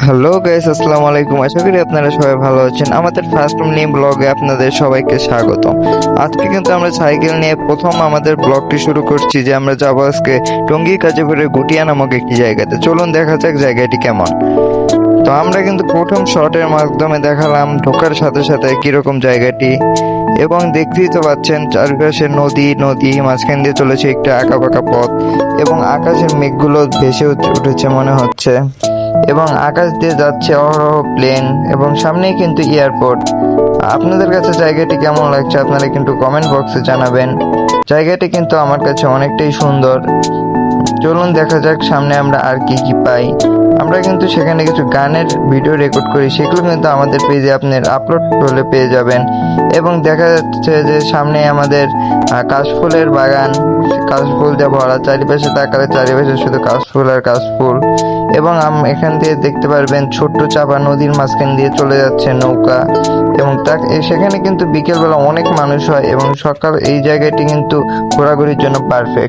Hello guys আসসালামু আলাইকুম। আশা করি আপনারা সবাই ভালো আছেন। আমাদের ফার্স্ট নিউ ব্লগে আপনাদের সবাইকে স্বাগত আজকে কিন্তু আমরা সাইকেল নিয়ে প্রথম আমাদের ব্লগটি শুরু করছি যে আমরা যাব আজকে টঙ্গী, কাজীপুরের গুটিয়া নামক একটি জায়গাতে। চলুন দেখা যাক জায়গাটি কেমন। তো আমরা কিন্তু প্রথম শটের মাধ্যমে দেখালাম ঢোকার সাথে সাথে কীরকম জায়গাটি। এবং দেখতেই তো পাচ্ছেন চারপাশে নদী নদী, মাঝখান দিয়ে চলেছে একটা আঁকা বাঁকা পথ। এবং আকাশের মেঘগুলো ভেসে উঠ- উঠেছে মনে হচ্ছে। এবং আকাশ দিয়ে যাচ্ছে অহরহ প্লেন এবং সামনেই কিন্তু এয়ারপোর্ট। আপনাদের কাছে জায়গাটি কেমন লাগছে আপনারা কিন্তু কমেন্ট বক্সে জানাবেন। জায়গাটি কিন্তু আমার কাছে অনেকটাই সুন্দর। চলুন দেখা যাক সামনে আমরা আর কি কি পাই। আমরা কিন্তু সেখানে কিছু গানের ভিডিও রেকর্ড করি, সেগুলো কিন্তু আমাদের পেজে আপনার আপলোড হলে পেয়ে যাবেন। এবং দেখা যাচ্ছে যে সামনে আমাদের কাশফুলের বাগান। কাশফুল দিয়ে ভরা চারিপাশে তাকালে চারিপাশে শুধু কাশফুল আর কাশফুল। এবং এখান দিয়ে দেখতে পারবেন ছোট্ট চাপা নদীর মাঝখান দিয়ে চলে যাচ্ছে নৌকা এবং তা সেখানে কিন্তু বিকেলবেলা অনেক মানুষ হয় এবং সকাল এই জায়গাটি কিন্তু ঘোরাঘুরির জন্য পারফেক্ট